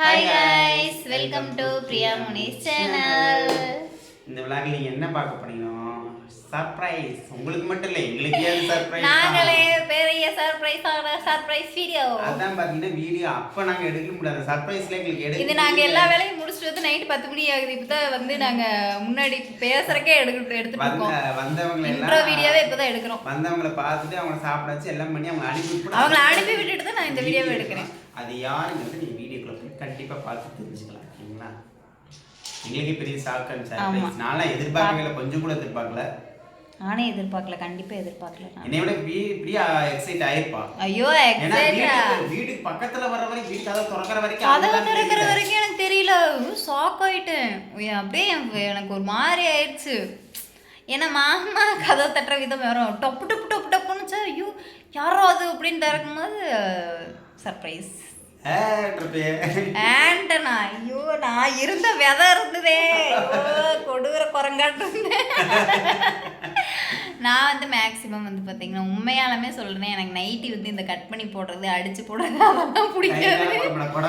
Hi guys welcome to Priya Munis channel இந்த விழாவில் நீங்க என்ன பார்க்க போறீங்க சர்ப்ரைஸ் உங்களுக்கு மட்டும் இல்லை எங்களுக்கு ஏது சர்ப்ரைஸ் நாங்களே பெரிய சர்ப்ரைஸ் ஆன சர்ப்ரைஸ் வீடியோ அதான் பாத்தீங்கன்னா வீடியோ அப்ப நாங்க எடுக்க முடியாது சர்ப்ரைஸ்ல எங்களுக்கு எடுக்க இது நாங்க எல்லா வேலையும் முடிச்சுட்டு வந்து நைட் பத்து மணி ஆகுது. இப்பதான் வந்து நாங்க முன்னாடி பேசுறக்கே எடுத்து எடுத்துட்டு இருக்கோம். வந்தவங்க எல்லாம் வீடியோவே இப்பதான் எடுக்கிறோம் வந்தவங்களை பார்த்துட்டு அவங்கள சாப்பிட வச்சு எல்லாம் பண்ணி அவங்க அனுப்பி விட்டு அவங்கள அனுப்பி விட்டுட்டு தான் நான் இந்த வீடியோவை எடுக்கிறேன். அது யாருங்கிறது நீங்க வீடியோக்குள்ள போய் கண்டிப்பா பார்த்து தெரிஞ்சுக்கலாம் ஓகேங்களா எங்களுக்கே பெரிய அண்ட் சர்ப்ரைஸ் நான்லாம் எதிர்பார்க்கவே கொஞ்சம் கூட எதிர்பார்க்கல. நானே எதிர்பார்க்கல கண்டிப்பா எதிர்பார்க்கல. என்னை விட இப்படியே எக்ஸைட் ஆயிருப்பா. ஐயோ வீட்டுக்கு வீட்டுக்கு பக்கத்துல வர வரைக்கும் வீட்டு கதவு திறக்கிற வரைக்கும் கதவு திறக்கிற. வரைக்கும் எனக்கு தெரியல. ஷாக் ஆயிட்டேன். அப்படியே எனக்கு- ஒரு மாதிரி ஆயிடுச்சு. ஏன்னா மாமா கதவு தட்டுற விதம் வரும் டப்பு டப்பு டப்பு டப்புன்னு ஐயோ யாரோ அது அப்படின்னு திறக்கும்போது சர்ப்ரைஸ் ஏ, ட்ரிப்பு. ஆண்டனா ஐயோ நான் இருந்த விதை இருந்ததே. கொடூர குரங்காட்டு. நான் வந்து மேக்ஸிமம் வந்து பார்த்தீங்கன்னா உண்மையாலுமே சொல்றேன் எனக்கு நைட்டி வந்து இந்த கட் பண்ணி போடுறது அடிச்சு போடுறது அதெல்லாம் பிடிக்காது. கொட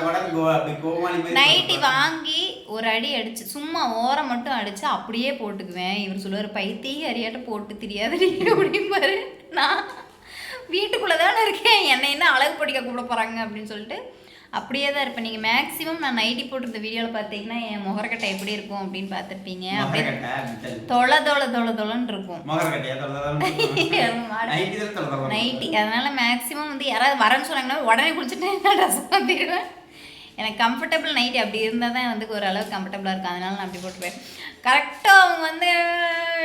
நைட்டி வாங்கி ஒரு அடி அடிச்சு சும்மா ஓரம் மட்டும் அடிச்சு அப்படியே போட்டுக்குவேன். இவர் சொல்லுவார் பைத்திய அறியாட்ட போட்டு தெரியாது அப்படிம்பாரு. நான் வீட்டுக்குள்ளே தானே இருக்கேன். என்னை என்ன அழகு படிக்க கூப்பிட போகிறாங்க அப்படின்னு சொல்லிட்டு அப்படியே தான் இருப்பேன். நீங்கள் மேக்ஸிமம் நான் நைட்டி போட்டிருந்த வீடியோவில் பார்த்தீங்கன்னா என் முகரக்கட்டை எப்படி இருக்கும் அப்படின்னு பார்த்துருப்பீங்க. அப்படியே. தொலை தொலை தொலை தொலைன்னு இருக்கும். நைட்டி அதனால மேக்ஸிமம் வந்து யாராவது வரேன்னு சொன்னாங்கன்னா உடனே குளிச்சுட்டு நான் ட்ரெஸ் மாற்றிடுவேன் எனக்கு கம்ஃபர்டபுள் நைட்டி அப்படி இருந்தால் தான் வந்து ஓரளவுக்கு கம்ஃபர்டபுளாக இருக்கும். அதனால நான் அப்படி போட்டுருவேன் கரெக்டாக அவங்க வந்து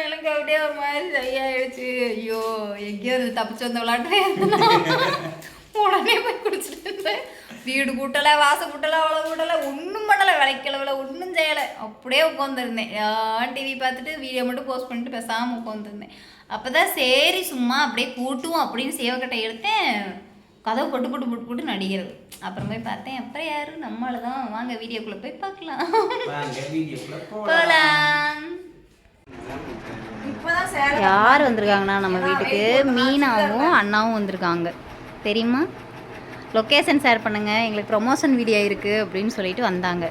எனக்கு அப்படியே ஒரு மாதிரி சரியாயிடுச்சு. ஐயோ எங்கேயோ அது தப்பிச்சு வந்த விளாட்டு உடனே போய் குடிச்சிட்டு இருந்தேன். வீடு கூட்டலை வாசல் கூட்டலை அவ்வளோ கூட்டலை ஒன்றும் பண்ணலை விளைக்கலவில ஒன்றும் செய்யலை. அப்படியே உட்காந்துருந்தேன் டிவி பார்த்துட்டு வீடியோ மட்டும் போஸ்ட் பண்ணிட்டு பேசாமல் உட்காந்துருந்தேன் அப்போ தான் சரி சும்மா அப்படியே கூட்டுவோம் அப்படின்னு சேவக்கட்டை எடுத்தேன். கதவு போட்டு போட்டு போட்டு போட்டு நடிக்கிறது. அப்புறம் போய் பார்த்தேன் அப்புறம் யாரு? நம்மள தான். வாங்க வீடியோக்குள்ளே போய் பார்க்கலாம். வாங்க, வீடியோக்குள்ள போலாம். போகலாம் யார் வந்திருக்காங்கன்னா நம்ம வீட்டுக்கு? மீனாவும் அண்ணாவும் வந்திருக்காங்க. தெரியுமா? லொக்கேஷன் ஷேர் பண்ணுங்க. எங்களுக்கு ப்ரொமோஷன் வீடியோ இருக்கு அப்படின்னு சொல்லிட்டு வந்தாங்க.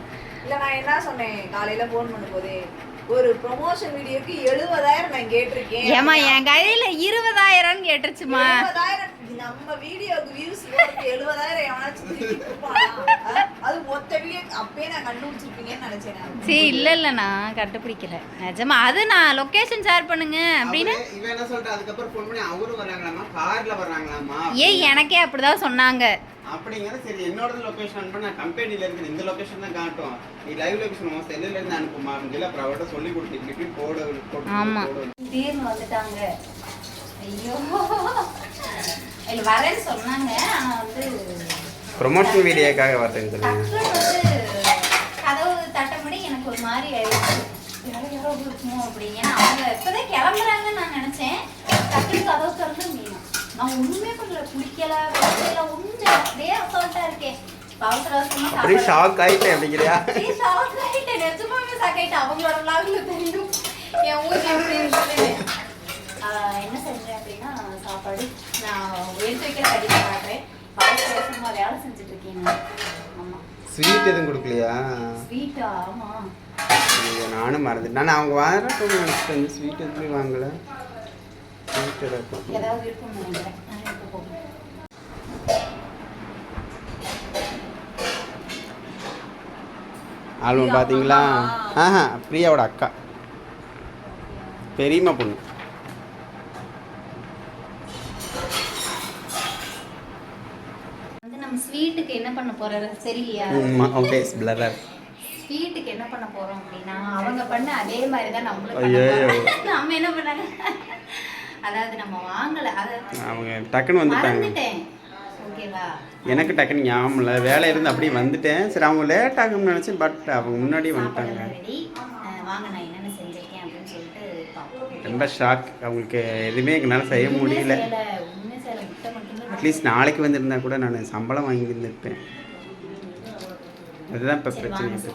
இல்ல நான் என்ன சொன்னேன்? காலையில போன் பண்ணும்போது ஒரு ப்ரொமோஷன் வீடியோக்கு எழுபதாயிரம் நான் கேட்டிருக்கேன். ஏமா என் கையில இருபதாயிரம்னு கேட்டுருச்சுமா. நம்ம வீடியோக்கு வியூஸ் எழுபதாயிரம்? ஆ? அது மொத்த வீடியோ அப்பயே நான் கண்டுபிடிச்சிருப்பீங்கன்னு நினைச்சேன் நான். சரி இல்லை இல்லை நான் கண்டுபிடிக்கல. நிஜமா அது நான் லொக்கேஷன் ஷேர் பண்ணுங்க அப்படின்னு? இவன் என்ன சொல்றா, அதுக்கப்புறம் phone பண்ணி அவரும் வர்றாங்களாமா, கார்ல வர்றாங்களாமா. ஏய் எனக்கே அப்படிதான் சொன்னாங்க. அப்படிங்கிற சரி என்னோட லொகேஷன் அனுப்ப நான் கம்பெனில இருக்கு இந்த லொகேஷன் தான் காட்டும். நீ லைவ் லொகேஷன் உன் செல்லுல இருந்து அனுப்புமா அப்படின்னு சொல்லி அப்புறம் அவர்கிட்ட சொல்லி கொடுத்து இப்படி போட போட்டு வந்துட்டாங்க. ஐயோ. வரேன்னு சொன்னாங்க ஆனால் வந்து ப்ரொமோஷன் வீடியோக்காக வரேன்னு வந்து கதவு தட்டபடி எனக்கு ஒரு மாதிரி ஆயிடுச்சு இருக்குமோ ஏன்னா அவங்க இப்போதான் கிளம்புறாங்கன்னு நான் நினச்சேன் டக்குனு கதவு திறந்து மீனா நான் ஒன்றுமே பண்ணல குளிக்கல குளிக்கல ஒன்றும் செய்யல. அப்படியே அசால்ட்டாக இருக்கேன் அப்படியே ஷாக் ஆயிட்டேன் அப்படிங்கிறியா shock ஆயிட்டேன். நிஜமாவே shock ஆயிட்டேன். அவங்களோட vlogல தெரியும். என் ஊர் எப்படி இருக்குன்னு. ஆஹ் என்ன செஞ்சேன் அப்படின்னா, சாப்பாடு நான் எடுத்து வைக்கிற. அவசர அவசரமா வேலை செஞ்சுட்டு இருக்கேன். ஸ்வீட் எதுவும் கொடுக்கலையா Sweet ஆ? ஆமா. ஐயோ, நானும் மறந்துட்டேன் நான் அவங்க வரட்டும் நினச்சிட்டேன் ஸ்வீட் எதுவும் வாங்கல ஸ்வீட் ஏதாவது ஏதாவது இருக்கும்னு நினைக்கிறேன். ஆல்பம் பார்த்தீங்களா ஆஹா பிரியாவோட அக்கா பெரியம்மா பொண்ணு வந்து நம்ம ஸ்வீட்டுக்கு போறது சரியா ஃபேஸ் பிளரர் ஸ்வீட்டுக்கு என்ன பண்ண போறோம் அப்படின்னா அவங்க பண்ண அதே மாதிரி தான் நம்மளும் ஐயோ. பண்ண போறோம். நம்ம என்ன பண்ணாங்க அதாவது நம்ம வாங்கல. அவங்க டக்குன்னு வந்துட்டாங்க. எனக்கு டக்குன்னு ஞாபகம் இல்லை. வேலை இருந்து அப்படியே வந்துட்டேன். சரி அவங்க லேட் ஆகும்னு நினச்சேன் பட் அவங்க முன்னாடியே வந்துட்டாங்க. ரொம்ப ஷாக் அவங்களுக்கு எதுவுமே எங்களால் செய்ய முடியல. அட்லீஸ்ட் நாளைக்கு வந்திருந்தா கூட நான் சம்பளம் வாங்கி இருந்திருப்பேன் அதுதான் இப்போ பிரச்சனை வை.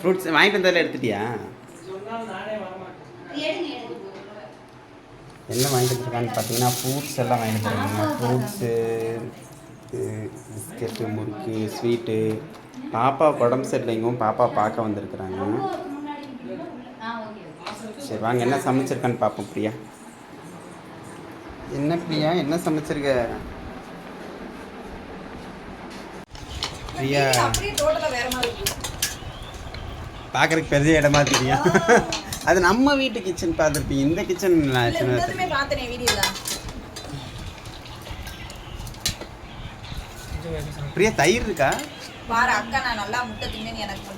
ஃப்ரூட்ஸ் வாங்கிட்டு வந்தாலும் எடுத்துட்டியா? என்ன வாங்கிட்டு வந்துருக்கான்னு பார்த்தீங்கன்னா ஃப்ரூட்ஸ் எல்லாம் வாங்கிட்டு வந்துருக்காங்க. ஃப்ரூட்ஸு பிஸ்கெட்டு முறுக்கு ஸ்வீட்டு பாப்பா உடம்பு சரியில்லைங்கவும் பாப்பா பார்க்க வந்திருக்கிறாங்க. சரி வாங்க என்ன சமைச்சிருக்கான்னு பார்ப்போம் பிரியா. என்ன பிரியா? என்ன சமைச்சிருக்க? பிரியா அப்படியே டோட்டலா வேற மாதிரி இருக்கு. பார்க்கறதுக்கு பெரிய இடமா தெரியும். அது நம்ம வீட்டு கிச்சன் பார்த்துருப்பீங்க. இந்த கிச்சன் இல்ல இருந்ததுமே பார்த்தனே வீடியோல. பிரியா தயிர் இருக்கா? பாரு அக்கா நான் நல்லா முட்டை தின்னு எனக்கு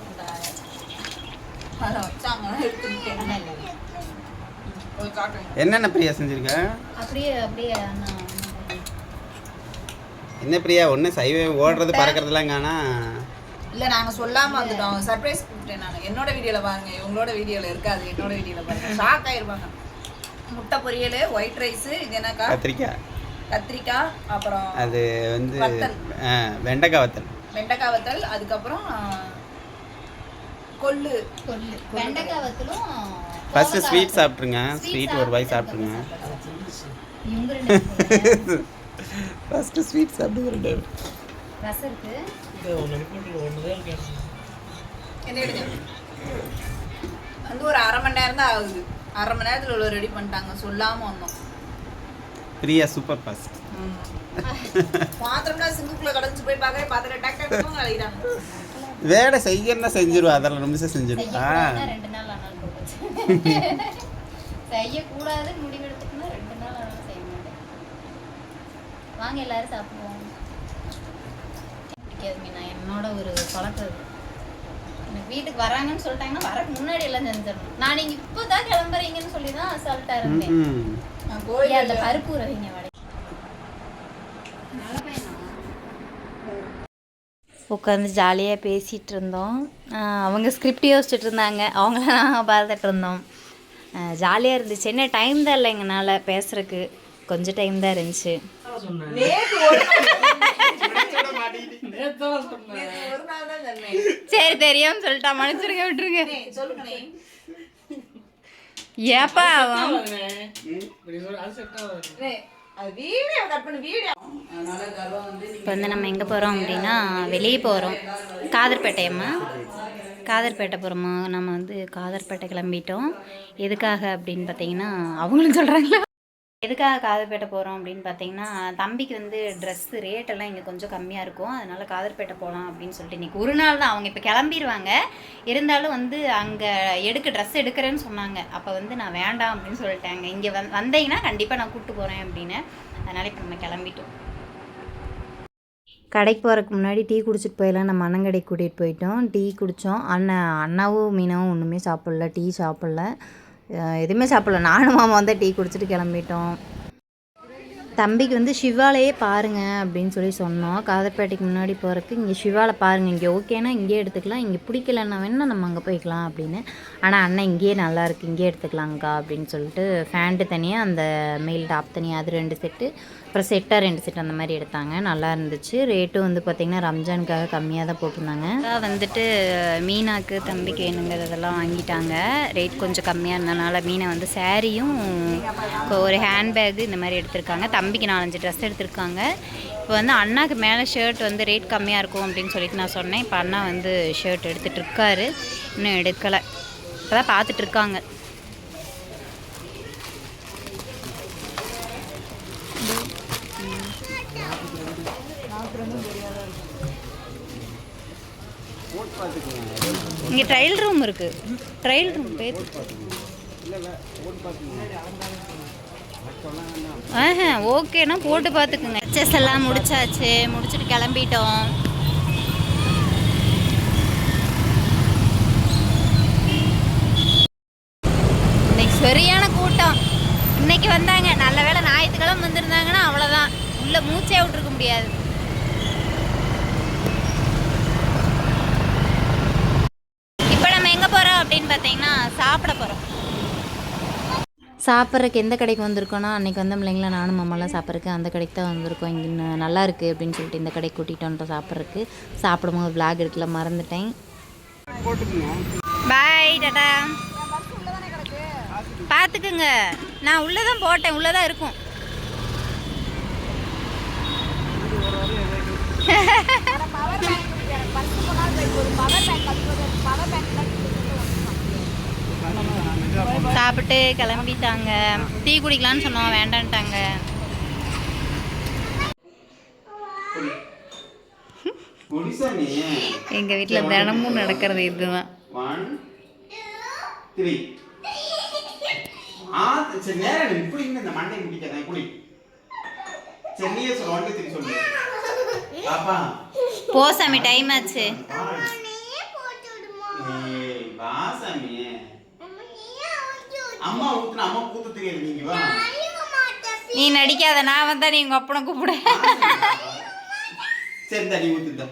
என்னென்ன பிரியா செஞ்சிருக்க? அப்படியே அப்படியே என்ன பிரியா? ஒன்று சைவ ஓடுறது பறக்கிறதுலாம் காணா. இல்ல நாங்க சொல்லாம வந்துட்டோம். சர்ப்ரைஸ் கொடுத்துட்டேன் நான். என்னோட வீடியோல பாருங்க. இவங்களோட வீடியோல இருக்காது. என்னோட வீடியோல பாருங்க. ஷாக் ஆயிருப்பாங்க முட்டை பொரியல் ஒயிட் ரைஸ் இது என்னக்கா? கத்திரிக்காய். கத்திரிக்காய் அப்புறம் அது வந்து வெண்டைக்காய் வத்தல். வெண்டைக்காய் வத்தல் அதுக்கப்புறம் கொள்ளு. கொள்ளு. வெண்டைக்காய் வத்தலும் ஃபர்ஸ்ட் ஸ்வீட் சாப்பிட்ருங்க ஸ்வீட் ஒரு வாய் சாப்பிட்ருங்க ஃபர்ஸ்ட் ஸ்வீட் சாப்பிடுங்க ரெண்டு பேரும். ரசம் இருக்கு. வந்து ஒரு அரை மணி நேரம் தான் ஆகுது. அரை மணி நேரத்துல இவ்வளோ ரெடி பண்ணிட்டாங்க. சொல்லாம வந்தோம். பிரியா சூப்பர் ஃபாஸ்ட் பாத்திரம்லாம் சிங்குக்குள்ள கடந்து போய் பார்க்கவே பாத்திரம் டக் அழிகிறாங்க வேலை செய்யணும்னா செஞ்சிருவா. அதெல்லாம் நிமிஷம் செஞ்சிருவா. ரெண்டு நாள் ஆனாலும் போட்டு செய்யக்கூடாது முடிவெடுத்துட்டுனா ரெண்டு நாள் ஆனாலும் செய்ய மாட்டேன் வாங்க எல்லாரும் சாப்பிடுவோம். பிடிக்காது மீனா. என்னோட ஒரு பழக்கம். எனக்கு வீட்டுக்கு வராங்கன்னு சொல்லிட்டாங்கன்னா வரக்கு முன்னாடி எல்லாம் செஞ்சிடணும். நான் நீங்க இப்போதான் கிளம்புறீங்கன்னு சொல்லி தான் அசால்ட்டா இருந்தேன். கோயில் அந்த பருப்பு உறவிங்க வடை. உட்காந்து ஜாலியாக பேசிகிட்டு இருந்தோம். ஆஹ் அவங்க ஸ்கிரிப்ட் யோசிச்சுட்டு இருந்தாங்க. அவங்கள நாங்கள் பார்த்துட்டு இருந்தோம். ஜாலியாக இருந்துச்சு. என்ன டைம் தான் இல்லை எங்களால் பேசுறதுக்கு. கொஞ்சம் டைம் தான் இருந்துச்சு. சரி தெரியாம சொல்லிட்டா. மன்னிச்சிருங்க விட்டுருங்க. ஏப்பா இப்போ வந்து நம்ம எங்கே போகிறோம் அப்படின்னா வெளியே போகிறோம் காதர்பேட்டையம்மா. காதர்பேட்டை போகிறோமா நம்ம வந்து காதர்பேட்டை கிளம்பிட்டோம். எதுக்காக அப்படின்னு பார்த்தீங்கன்னா அவங்களும் சொல்கிறாங்களா எதுக்காக காதர்பேட்டை போகிறோம் அப்படின்னு பார்த்தீங்கன்னா தம்பிக்கு வந்து ட்ரெஸ்ஸு ரேட்டெல்லாம் இங்கே கொஞ்சம் கம்மியாக இருக்கும். அதனால் காதர்பேட்டை போகலாம் அப்படின்னு சொல்லிட்டு இன்றைக்கி ஒரு நாள் தான். அவங்க இப்போ கிளம்பிடுவாங்க இருந்தாலும் வந்து அங்கே எடுக்க ட்ரெஸ் எடுக்கிறேன்னு சொன்னாங்க. அப்போ வந்து நான் வேண்டாம் அப்படின்னு சொல்லிட்டாங்க. இங்கே வந் வந்தீங்கன்னா கண்டிப்பாக நான் கூப்பிட்டு போகிறேன் அப்படின்னு. அதனால் இப்போ நம்ம கிளம்பிட்டோம். கடைக்கு போகிறதுக்கு முன்னாடி டீ குடிச்சிட்டு போயிடலாம். நம்ம அண்ணன் கடைக்கு கூட்டிகிட்டு போயிட்டோம். டீ குடித்தோம் அண்ணன் அண்ணாவும் மீனாவும் ஒன்றுமே சாப்பிடல. டீ சாப்பிடல. எதுவுமே சாப்பிடல. நானும் மாமா வந்து டீ குடிச்சிட்டு கிளம்பிட்டோம். தம்பிக்கு வந்து சிவாலையே பாருங்க அப்படின்னு சொல்லி சொன்னோம். காதர்பேட்டைக்கு முன்னாடி போகிறதுக்கு இங்கே சிவாலை பாருங்கள் இங்கே ஓகேனா இங்கேயே எடுத்துக்கலாம். இங்கே பிடிக்கலன்னா வேணால் நம்ம அங்கே போய்க்கலாம் அப்படின்னு. ஆனால் அண்ணன் இங்கேயே நல்லாயிருக்கு இங்கேயே எடுத்துக்கலாங்க்கா அப்படின்னு சொல்லிட்டு ஃபேண்ட்டு தனியாக அந்த மெயில் டாப் தனியாக அது ரெண்டு செட்டு அப்புறம் செட்டாக ரெண்டு செட் அந்த மாதிரி எடுத்தாங்க. நல்லா இருந்துச்சு. ரேட்டும் வந்து பார்த்திங்கன்னா ரம்ஜானுக்காக கம்மியாக தான் போட்டிருந்தாங்க. அதான் வந்துட்டு மீனாக்கு தம்பிக்கு வேணுங்கிறதெல்லாம் வாங்கிட்டாங்க. ரேட் கொஞ்சம் கம்மியாக இருந்தனால மீனை வந்து சேரீயும் ஒரு ஹேண்ட்பேக் இந்த மாதிரி எடுத்திருக்காங்க. தம்பிக்கு நாலஞ்சு ட்ரெஸ் எடுத்திருக்காங்க. இப்போ வந்து அண்ணாக்கு மேலே ஷர்ட் வந்து ரேட் கம்மியாக இருக்கும் அப்படின்னு சொல்லிட்டு நான் சொன்னேன். இப்போ அண்ணா வந்து ஷர்ட் எடுத்துகிட்டு இருக்காரு. இன்னும் எடுக்கலை. இப்போ தான் பார்த்துட்ருக்காங்க இங்கே ட்ரையல் ரூம் இருக்குது ட்ரையல் ரூம் பேர். ஆஹா ஓகேனா போட்டு பார்த்துக்குங்க. செஸ் எல்லாம் முடிச்சாச்சு. முடிச்சுட்டு கிளம்பிட்டோம். இன்னைக்கு சரியான கூட்டம். இன்னைக்கு வந்தாங்க. நல்ல வேளை ஞாயிற்றுக்கிழமை வந்திருந்தாங்கன்னா அவ்வளோதான் உள்ள மூச்சே விட்டுருக்க முடியாது இப்போ நம்ம எங்கே போகிறோம் அப்படின்னு பார்த்தீங்கன்னா சாப்பிட போகிறோம் சாப்பிட்றதுக்கு எந்த கடைக்கு வந்திருக்கோன்னா அன்றைக்கி வந்த பிள்ளைங்களா நானும் மாமாலாம் சாப்பிட்றதுக்கு அந்த கடைக்கு தான் வந்திருக்கோம். இங்கே நல்லா இருக்குது அப்படின்னு சொல்லிட்டு இந்த கடைக்கு கூட்டிகிட்டு வந்துட்டோம் சாப்பிட்றதுக்கு. சாப்பிடும்போது விளாக் எடுக்கல மறந்துட்டேன். பாய் டாடா. பார்த்துக்குங்க. நான் உள்ளே தான் போட்டேன். உள்ளே தான் இருக்கும். பவர் பேங்க் பவர் பேங்க் சாப்பிட்டு கிளம்பிட்டாங்க. டீ குடிக்கலான்னு சொன்னோம் வேண்டான்ட்டாங்க. எங்க வீட்ல தினமும் நடக்கிறது இதுதான். ஒன் த்ரீ ஆ சரி நேரம் இப்படி இங்க இந்த மண்டை முடிக்காத குடி. சரி நீயே சொல்லு ஒன் த்ரீ சொல்லு. பாப்பா. போ சாமி டைம் ஆச்சு. அம்மா ஊத்துன அம்மா கூத்து தெரியாது நீங்க வா. நீ நடிக்காத நான் வந்தா நீ உங்க அப்பனை கூப்பிடு. சரி தண்ணி ஊத்துதா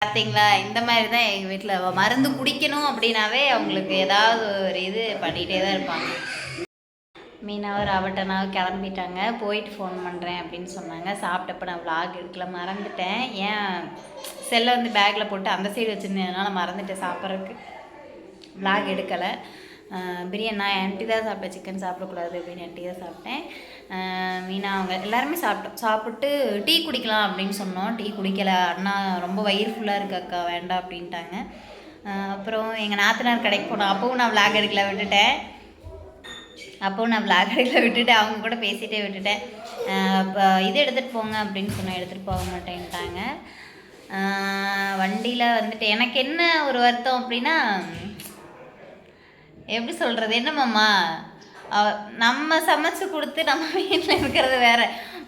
பார்த்தீங்களா இந்த. மாதிரி தான் எங்கள் வீட்டில் மருந்து குடிக்கணும் அப்படின்னாவே அவங்களுக்கு ஏதாவது ஒரு இது பண்ணிகிட்டே தான் இருப்பாங்க. மீனாவும் ராவட்டனாவும் கிளம்பிட்டாங்க. போயிட்டு ஃபோன் பண்ணுறேன் அப்படின்னு சொன்னாங்க. சாப்பிட்டப்ப நான் vlog எடுக்கல மறந்துட்டேன். ஏன் செல்லை வந்து பேக்கில் போட்டு அந்த சைடு வச்சுருந்ததுனால மறந்துட்டேன் சாப்பிட்றதுக்கு. vlog எடுக்கலை. பிரியாணி நான் ஆன்ட்டி தான் சாப்பிட்டேன். சிக்கன் சாப்பிடக்கூடாது அப்படின்னு என்ட்டி தான் சாப்பிட்டேன். மீனா அவங்க எல்லாருமே சாப்பிட்டோம் சாப்பிட்டு டீ குடிக்கலாம் அப்படின்னு சொன்னோம். டீ குடிக்கல. அண்ணா ரொம்ப வயிறு ஃபுல்லாக இருக்கு அக்கா வேண்டாம் அப்படின்ட்டாங்க. அப்புறம் எங்கள் நாத்தனார் கடைக்கு போனோம். அப்போவும் நான் விளாக் எடுக்கல விட்டுட்டேன். அப்போவும் நான் vlog அடிக்கில் விட்டுட்டு அவங்க கூட பேசிகிட்டே விட்டுட்டேன். இப்போ இது எடுத்துகிட்டு போங்க அப்படின்னு சொன்னேன். எடுத்துகிட்டு போக மாட்டேன்ட்டாங்க. வண்டியில் வந்துட்டு எனக்கு என்ன ஒரு வருத்தம் அப்படின்னா எப்படி சொல்கிறது என்னமாம்மா அவ- நம்ம சமைச்சு கொடுத்து நம்ம வீட்டில் இருக்கிறது வேற.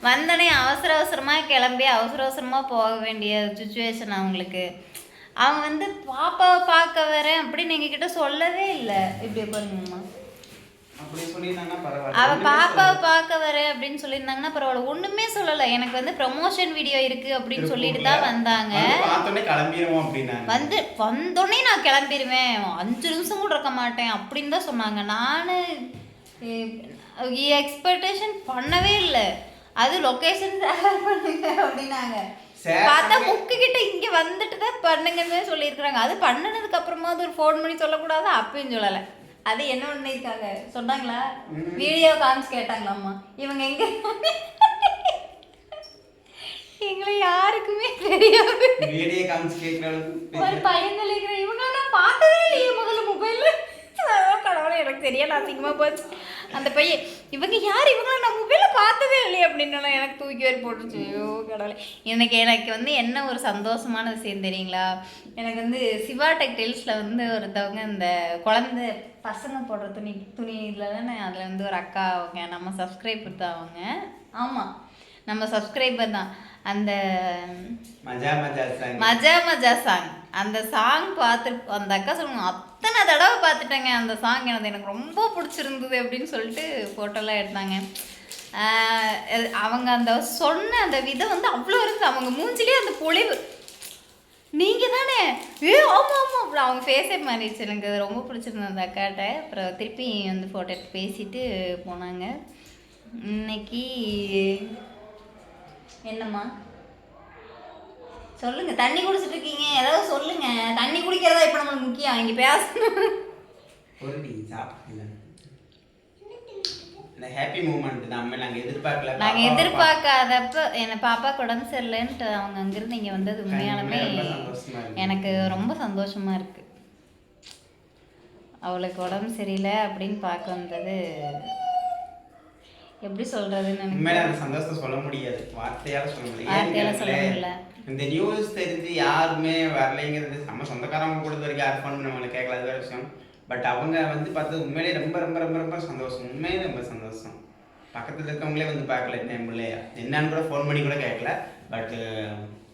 வந்தோடனே அவசர அவசரமாக கிளம்பி அவசர அவசரமாக போக வேண்டிய சுச்சுவேஷன் அவங்களுக்கு அவங்க வந்து பாப்பாவை பார்க்க வரேன் அப்படின்னு எங்ககிட்ட சொல்லவே இல்லை. இப்படி பாருங்கம்மா அவ பாப்பாவை பார்க்க வரேன் அப்படின்னு சொல்லியிருந்தாங்கன்னா பரவாயில்ல. ஒண்ணுமே சொல்லலை. எனக்கு வந்து ப்ரமோஷன் வீடியோ இருக்கு அப்படின்னு சொல்லிட்டு தான் வந்தாங்க. வந்து வந்தோடனே நான் கிளம்பிடுவேன் அஞ்சு நிமிஷம் கூட இருக்க மாட்டேன் அப்படின்னு தான் சொன்னாங்க. நான் எக்ஸ்பெக்டேஷன் பண்ணவே இல்லை. அது லொக்கேஷன் ஷேர் பண்ணுங்க அப்படின்னாங்க. பார்த்தா. முக்கு கிட்ட இங்க வந்துட்டு தான் பண்ணுங்கன்னு சொல்லியிருக்கிறாங்க. அது பண்ணினதுக்கு அப்புறமா அது ஒரு ஃபோன் பண்ணி சொல்லக்கூடாது? அப்பயும் சொல்லலை. அது என்ன பண்ணிருக்காங்க சொன்னாங்களா? வீடியோ காமிச்சு கேட்டாங்களாம்மா. இவங்க எங்க? எங்களை யாருக்குமே தெரியாது. வீடியோ காமிச்சு கேட்குற ஒரு பையன் நினைக்கிற இவங்க நான் பார்த்ததே இல்லையே முதல்ல மொபைல்ல கடவுளே எனக்கு தெரியல அதிகமாக போச்சு. அந்த பையன் இவங்க யார்? இவங்களாம் நான் மொபைலில் பார்த்ததே இல்லையே அப்படின்னு எனக்கு தூக்கி வரி போட்டுருச்சு. ஐயோ கடவுளே. எனக்கு எனக்கு வந்து என்ன ஒரு சந்தோஷமான விஷயம் தெரியுங்களா? எனக்கு வந்து சிவா டெக்டைல்ஸில் வந்து ஒருத்தவங்க இந்த குழந்தை பசங்க போடுற துணி துணி இதில் தானே அதில் வந்து ஒரு அக்கா அவங்க நம்ம சப்ஸ்கிரைபர் தான் அவங்க. ஆமாம் நம்ம சப்ஸ்கிரைபர் தான். அந்த மஜா மஜா சாங் அந்த சாங் பார்த்து அந்த அக்கா சொல்லுவாங்க அத்தனை தடவை பார்த்துட்டேங்க அந்த சாங் எனக்கு எனக்கு ரொம்ப பிடிச்சிருந்தது அப்படின்னு சொல்லிட்டு ஃபோட்டோலாம் எடுத்தாங்க. அவங்க அந்த சொன்ன அந்த விதம் வந்து அவ்வளோ இருந்தது. அவங்க மூஞ்சிலே அந்த பொழிவு நீங்கள் தானே ஏ ஆமாம் ஆமாம் அப்புறம் அவங்க ஃபேஸே மாறிடுச்சு. எனக்கு அது ரொம்ப பிடிச்சிருந்தது அந்த அக்காட்ட. அப்புறம் திருப்பி வந்து ஃபோட்டோ எடுத்து பேசிட்டு போனாங்க. இன்னைக்கு என்னம்மா? சொல்லுங்க தண்ணி குடிச்சிட்டு இருக்கீங்க ஏதாவது சொல்லுங்க. தண்ணி குடிக்கிறதா இப்போ நம்மளுக்கு முக்கியம். இங்க பேசணும். சாப்பிடல இந்த ஹாப்பி மூமெண்ட் நம்ம நாங்க எதிர்பார்க்கல. நாங்க பாப்பா- எதிர்பார்க்காதப்ப என்ன பாப்பா உடம்பு சரியில்லைன்ட்டு அவங்க அங்கிருந்து இங்க வந்தது உண்மையாலுமே. எனக்கு ரொம்ப சந்தோஷமா இருக்கு. அவளுக்கு உடம்பு சரியில்லை அப்படின்னு பார்க்க வந்தது எப்படி சொல்றதுன்னு உண்மையில அந்த சந்தோஷத்தை சொல்ல முடியாது. வார்த்தையால சொல்ல முடியல. இந்த நியூஸ் தெரிஞ்சு யாருமே வரலைங்கிறது நம்ம சொந்தக்காரங்க கூட வரைக்கும் யார் ஃபோன் நம்மளை கேட்கல வேற விஷயம். பட் அவங்க வந்து பார்த்தது உண்மையிலேயே ரொம்ப ரொம்ப ரொம்ப ரொம்ப சந்தோஷம். உண்மையிலே ரொம்ப சந்தோஷம். பக்கத்துல இருக்கவங்களே வந்து பார்க்கல என் பிள்ளைய? என்னன்னு கூட ஃபோன் பண்ணி கூட கேட்கல. பட்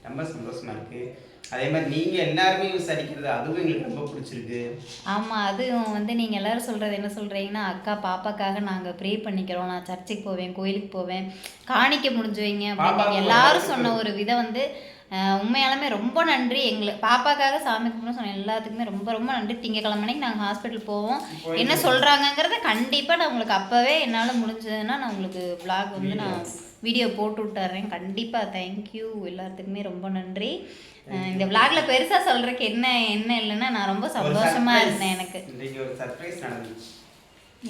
ரொம்ப சந்தோஷமா இருக்கு. அதே மாதிரி நீங்க எல்லாருமே விசாரிக்கிறது அதுவும் எங்களுக்கு ரொம்ப பிடிச்சிருக்கு. ஆமா அதுவும் வந்து நீங்க எல்லாரும் சொல்றது என்ன சொல்றீங்கன்னா அக்கா பாப்பாக்காக நாங்க ப்ரே பண்ணிக்கிறோம். நான் சர்ச்சுக்கு போவேன் கோயிலுக்கு போவேன். காணிக்க முடிஞ்சு வைங்க அப்படின்னு எல்லாரும் சொன்ன ஒரு விதம் வந்து உண்மையாலுமே ரொம்ப நன்றி. எங்களுக்கு பாப்பாக்காக சாமி கும்பிட சொன்ன எல்லாத்துக்குமே ரொம்ப ரொம்ப நன்றி. திங்கக்கிழமை அன்னைக்கு நாங்கள் ஹாஸ்பிட்டல் போவோம். என்ன சொல்றாங்கங்கிறத கண்டிப்பா நான் உங்களுக்கு அப்பவே என்னால முடிஞ்சதுன்னா நான் உங்களுக்கு vlog வந்து நான் வீடியோ போட்டு விட்டுறேன். கண்டிப்பா தேங்க்யூ எல்லாத்துக்குமே ரொம்ப நன்றி. இந்த vlogல பெருசா சொல்றதுக்கு என்ன என்ன இல்லைன்னா நான் ரொம்ப ஒரு சந்தோஷமா surprise. இருந்தேன் எனக்கு. இன்றைக்கு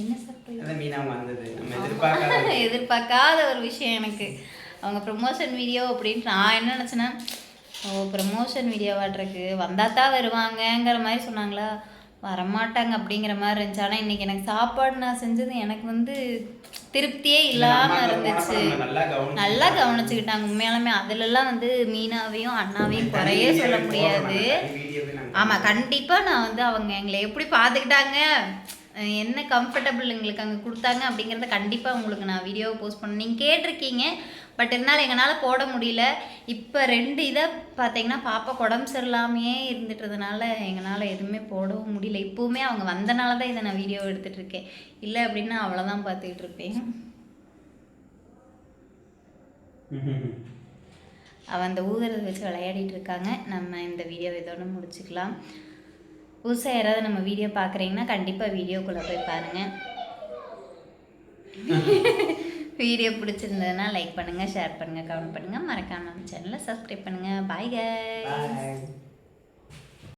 என்ன சர்ப்ரைஸ் எதிர்பார்க்காத ஒரு விஷயம். எனக்கு. அவங்க ப்ரமோஷன் வீடியோ அப்படின்ட்டு நான் என்ன நினச்சேன்னா ஓ ப்ரமோஷன் வீடியோவாட்ருக்கு வந்தால் தான் வருவாங்கங்கிற மாதிரி சொன்னாங்களா? வரமாட்டாங்க அப்படிங்கிற மாதிரி இருந்துச்சு. ஆனால் இன்னைக்கு எனக்கு சாப்பாடு நான் செஞ்சது எனக்கு வந்து திருப்தியே இல்லாமல் இருந்துச்சு. நல்லா கவனிச்சு நல்லா கவனிச்சுக்கிட்டாங்க. உண்மையாலுமே அதுலலாம் வந்து மீனாவையும் அண்ணாவையும் குறையே சொல்ல முடியாது. ஆமாம் கண்டிப்பாக நான் வந்து அவங்க எங்களை எப்படி பார்த்துக்கிட்டாங்க அஹ் என்ன கம்ஃபர்டபுள் எங்களுக்கு அங்கே கொடுத்தாங்க அப்படிங்கிறத கண்டிப்பாக உங்களுக்கு நான் வீடியோவை போஸ்ட் பண்ண நீங்கள் கேட்டிருக்கீங்க. பட் இருந்தாலும் எங்களால் போட முடியல. இப்போ ரெண்டு இதை பார்த்தீங்கன்னா பாப்பா உடம்பு சரியில்லாமையே இருந்துட்டதுனால எங்களால் எதுவுமே போடவும் முடியல. இப்போவுமே அவங்க வந்தனால தான் இதை நான் வீடியோ எடுத்துகிட்டு இருக்கேன். இல்லை அப்படின்னா அவ்வளோதான் பார்த்துக்கிட்டு இருப்பேன். அவன் அந்த ஊதுறதை வச்சு விளையாடிட்டு இருக்காங்க. நம்ம இந்த வீடியோ இதோட முடிச்சுக்கலாம். புதுசாக யாராவது நம்ம வீடியோ பார்க்குறீங்கன்னா கண்டிப்பாக வீடியோக்குள்ளே போய் பாருங்கள் வீடியோ பிடிச்சிருந்ததுன்னா லைக் பண்ணுங்கள் ஷேர் பண்ணுங்கள் கமெண்ட் பண்ணுங்கள் மறக்காமல் நம்ம சேனலை சப்ஸ்கிரைப் பண்ணுங்கள் பாய் கை